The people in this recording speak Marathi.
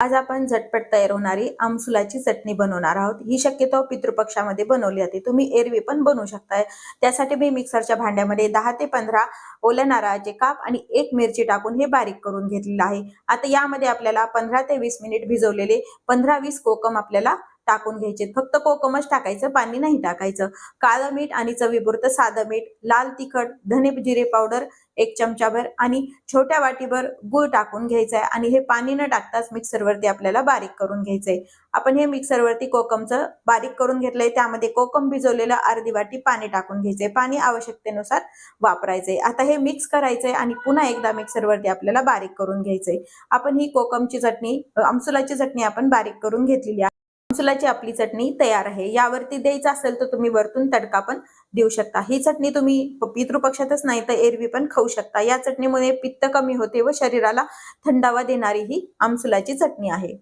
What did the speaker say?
आज आपण झटपट तयार होणारी आमसुलाची चटणी बनवणार आहोत. ही शक्यतो पितृपक्षामध्ये बनवली जाते. तुम्ही एरवी पण बनवू शकताय. त्यासाठी मी मिक्सरच्या भांड्यामध्ये दहा ते पंधरा ओल्या नारळाचे काप आणि एक मिरची टाकून हे बारीक करून घेतलेलं आहे. आता यामध्ये आपल्याला पंधरा ते वीस मिनिट भिजवलेले पंधरा वीस कोकम आपल्याला टाकून घ्यायचे. फक्त कोकमच टाकायचं पाणी नाही टाकायचं. काळं मीठ आणि चवीपुरतं साधं मीठ लाल तिखट धने जिरे पावडर एक चमचाभर आणि छोट्या वाटीभर गूळ टाकून घ्यायचं आहे आणि हे पाणी न टाकताच मिक्सरवरती आपल्याला बारीक करून घ्यायचंय. आपण हे मिक्सरवरती कोकमचं बारीक करून घेतलंय त्यामध्ये कोकम भिजवलेलं अर्धी वाटी पाणी टाकून घ्यायचंय. पाणी आवश्यकतेनुसार वापरायचंय. आता हे मिक्स करायचंय आणि पुन्हा एकदा मिक्सरवरती आपल्याला बारीक करून घ्यायचंय. आपण ही कोकमची चटणी अ, आमसुलाची चटणी आपण बारीक करून घेतलेली आहे. आमसुलाची आपली चटणी तयार आहे. यावरती द्यायचं असेल तर तुम्ही वरतून तडका पण देऊ शकता. ही चटणी तुम्ही पितृपक्षातच नाही तर एरवी पण खाऊ शकता. या चटणीमुळे पित्त कमी होते व शरीराला थंडावा देणारी ही आमसुलाची चटणी आहे.